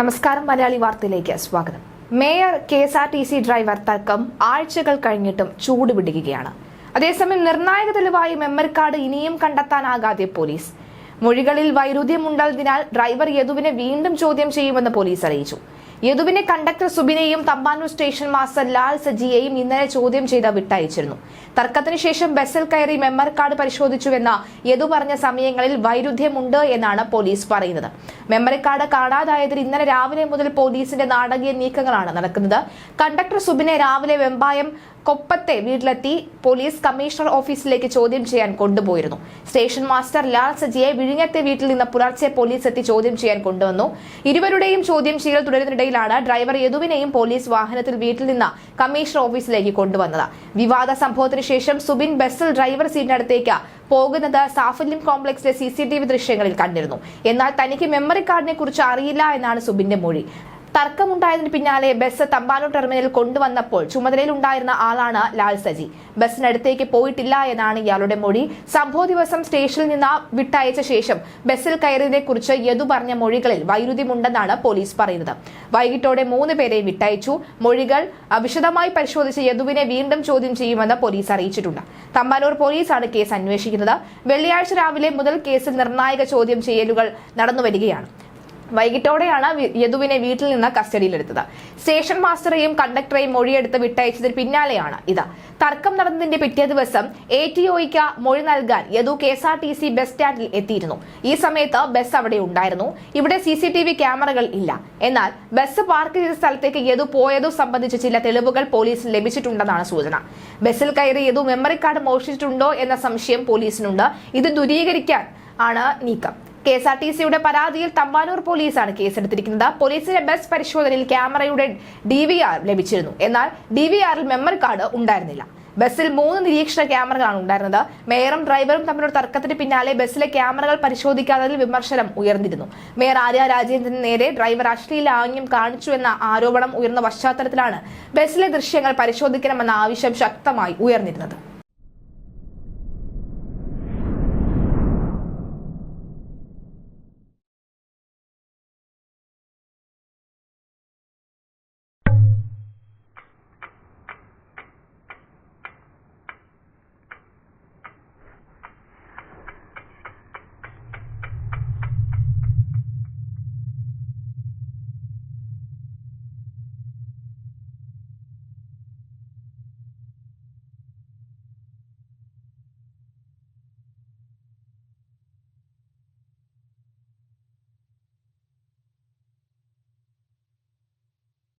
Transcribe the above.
നമസ്കാരം മലയാളി വാർത്തയിലേക്ക് സ്വാഗതം. Mayor K S R T C driver തർക്കം ആഴ്ചകൾ കഴിഞ്ഞിട്ടും ചൂടുപിടിക്കുകയാണ് അതേസമയം നിർണായക തെളിവായി മെമ്മറി കാർഡ് ഇനിയും കണ്ടെത്താനാകാതെ പോലീസ്. മൊഴികളിൽ വൈരുദ്ധ്യമുണ്ടായതിനാൽ ഡ്രൈവർ യദുവിനെ വീണ്ടും ചോദ്യം ചെയ്യുമെന്ന് പോലീസ് അറിയിച്ചു. യദുവിനെ കണ്ടക്ടർ സുബിനെയും തമ്പാനൂർ സ്റ്റേഷൻ മാസ്റ്റർ ലാൽ സജിയെയും ഇന്നലെ ചോദ്യം ചെയ്ത് വിട്ടയച്ചിരുന്നു. തർക്കത്തിന് ശേഷം ബസ്സിൽ കയറി മെമ്മറി കാർഡ് പരിശോധിച്ചുവെന്ന യദു പറഞ്ഞ സമയങ്ങളിൽ വൈരുദ്ധ്യമുണ്ട് എന്നാണ് പോലീസ് പറയുന്നത്. മെമ്മറി കാർഡ് കാണാതായതിൽ ഇന്നലെ രാവിലെ മുതൽ പോലീസിന്റെ നാടകീയ നീക്കങ്ങളാണ് നടക്കുന്നത്. കണ്ടക്ടർ സുബിനെ രാവിലെ വെമ്പായം കൊപ്പത്തെ വീട്ടിലെത്തി പോലീസ് കമ്മീഷണർ ഓഫീസിലേക്ക് ചോദ്യം ചെയ്യാൻ കൊണ്ടുപോയിരുന്നു. സ്റ്റേഷൻ മാസ്റ്റർ ലാൽ സജിയെ വിഴിഞ്ഞത്തെ വീട്ടിൽ നിന്ന് പുലർച്ചെ പോലീസ് എത്തി ചോദ്യം ചെയ്യാൻ കൊണ്ടുവന്നു. ഇരുവരുടെയും ചോദ്യം ചെയ്യൽ തുടരുന്നതിനിടയിലാണ് ഡ്രൈവർ യദുവിനെയും പോലീസ് വാഹനത്തിൽ വീട്ടിൽ നിന്ന് കമ്മീഷണർ ഓഫീസിലേക്ക് കൊണ്ടുവന്നത്. വിവാദ സംഭവത്തിന് ശേഷം സുബിൻ ബസ്സിൽ ഡ്രൈവർ സീറ്റിനടുത്തേക്ക് പോകുന്നത് സാഫല്യം കോംപ്ലക്സിലെ സി ദൃശ്യങ്ങളിൽ കണ്ടിരുന്നു. എന്നാൽ തനിക്ക് മെമ്മറി കാർഡിനെ അറിയില്ല എന്നാണ് സുബിന്റെ മൊഴി. തർക്കമുണ്ടായതിന് പിന്നാലെ ബസ് തമ്പാനൂർ ടെർമിനലിൽ കൊണ്ടുവന്നപ്പോൾ ചുമതലയിലുണ്ടായിരുന്ന ആളാണ് ലാൽ സജി. ബസ്സിനടുത്തേക്ക് പോയിട്ടില്ല എന്നാണ് ഇയാളുടെ മൊഴി. സംഭവ ദിവസം സ്റ്റേഷനിൽ നിന്ന് വിട്ടയച്ച ശേഷം ബസ്സിൽ കയറിയതിനെ കുറിച്ച് യദു പറഞ്ഞ മൊഴികളിൽ വൈരുദ്ധ്യമുണ്ടെന്നാണ് പോലീസ് പറയുന്നത്. വൈകിട്ടോടെ മൂന്ന് പേരെ വിട്ടയച്ചു. മൊഴികൾ വിശദമായി പരിശോധിച്ച് യദുവിനെ വീണ്ടും ചോദ്യം ചെയ്യുമെന്ന് പോലീസ് അറിയിച്ചിട്ടുണ്ട്. തമ്പാനൂർ പോലീസാണ് കേസ് അന്വേഷിക്കുന്നത്. വെള്ളിയാഴ്ച രാവിലെ മുതൽ കേസിൽ നിർണായക ചോദ്യം ചെയ്യലുകൾ നടന്നുവരികയാണ്. വൈകിട്ടോടെയാണ് യദുവിനെ വീട്ടിൽ നിന്ന് കസ്റ്റഡിയിലെടുത്തത്. സ്റ്റേഷൻ മാസ്റ്ററെയും കണ്ടക്ടറെയും മൊഴിയെടുത്ത് വിട്ടയച്ചതിന് പിന്നാലെയാണ് ഇത്. തർക്കം നടന്നതിന്റെ പിറ്റേ ദിവസം എ ടി ഒയ്ക്ക് മൊഴി നൽകാൻ Yadu K S R T C bus സ്റ്റാൻഡിൽ എത്തിയിരുന്നു. ഈ സമയത്ത് ബസ് അവിടെ ഉണ്ടായിരുന്നു. ഇവിടെ സി സി ടി വി ക്യാമറകൾ ഇല്ല. എന്നാൽ ബസ് പാർക്ക് ചെയ്ത സ്ഥലത്തേക്ക് യദു പോയതു സംബന്ധിച്ച് ചില തെളിവുകൾ പോലീസിന് ലഭിച്ചിട്ടുണ്ടെന്നാണ് സൂചന. ബസ്സിൽ കയറി യദു മെമ്മറി കാർഡ് മോഷ്ടിച്ചിട്ടുണ്ടോ എന്ന സംശയം പോലീസിനുണ്ട്. ഇത് ദൂരീകരിക്കാൻ ആണ് നീക്കം. കെ എസ് ആർ ടി സിയുടെ പരാതിയിൽ തമ്പാനൂർ പോലീസാണ് കേസെടുത്തിരിക്കുന്നത്. പോലീസിന്റെ ബസ് പരിശോധനയിൽ ക്യാമറയുടെ ഡി വി ആർ ലഭിച്ചിരുന്നു. എന്നാൽ ഡി വി ആറിൽ മെമ്മറി കാർഡ് ഉണ്ടായിരുന്നില്ല. ബസ്സിൽ മൂന്ന് നിരീക്ഷണ ക്യാമറകളാണ് ഉണ്ടായിരുന്നത്. മേയറും ഡ്രൈവറും തമ്മിലുള്ള തർക്കത്തിന് പിന്നാലെ ബസ്സിലെ ക്യാമറകൾ പരിശോധിക്കാത്തതിൽ വിമർശനം ഉയർന്നിരുന്നു. മേയർ ആര്യ രാജേന്ദ്രന് നേരെ ഡ്രൈവർ അശ്ലീല ആംഗ്യം കാണിച്ചു എന്ന ആരോപണം ഉയർന്ന പശ്ചാത്തലത്തിലാണ് ബസ്സിലെ ദൃശ്യങ്ങൾ പരിശോധിക്കണമെന്ന ആവശ്യം ശക്തമായി ഉയർന്നിരുന്നത്.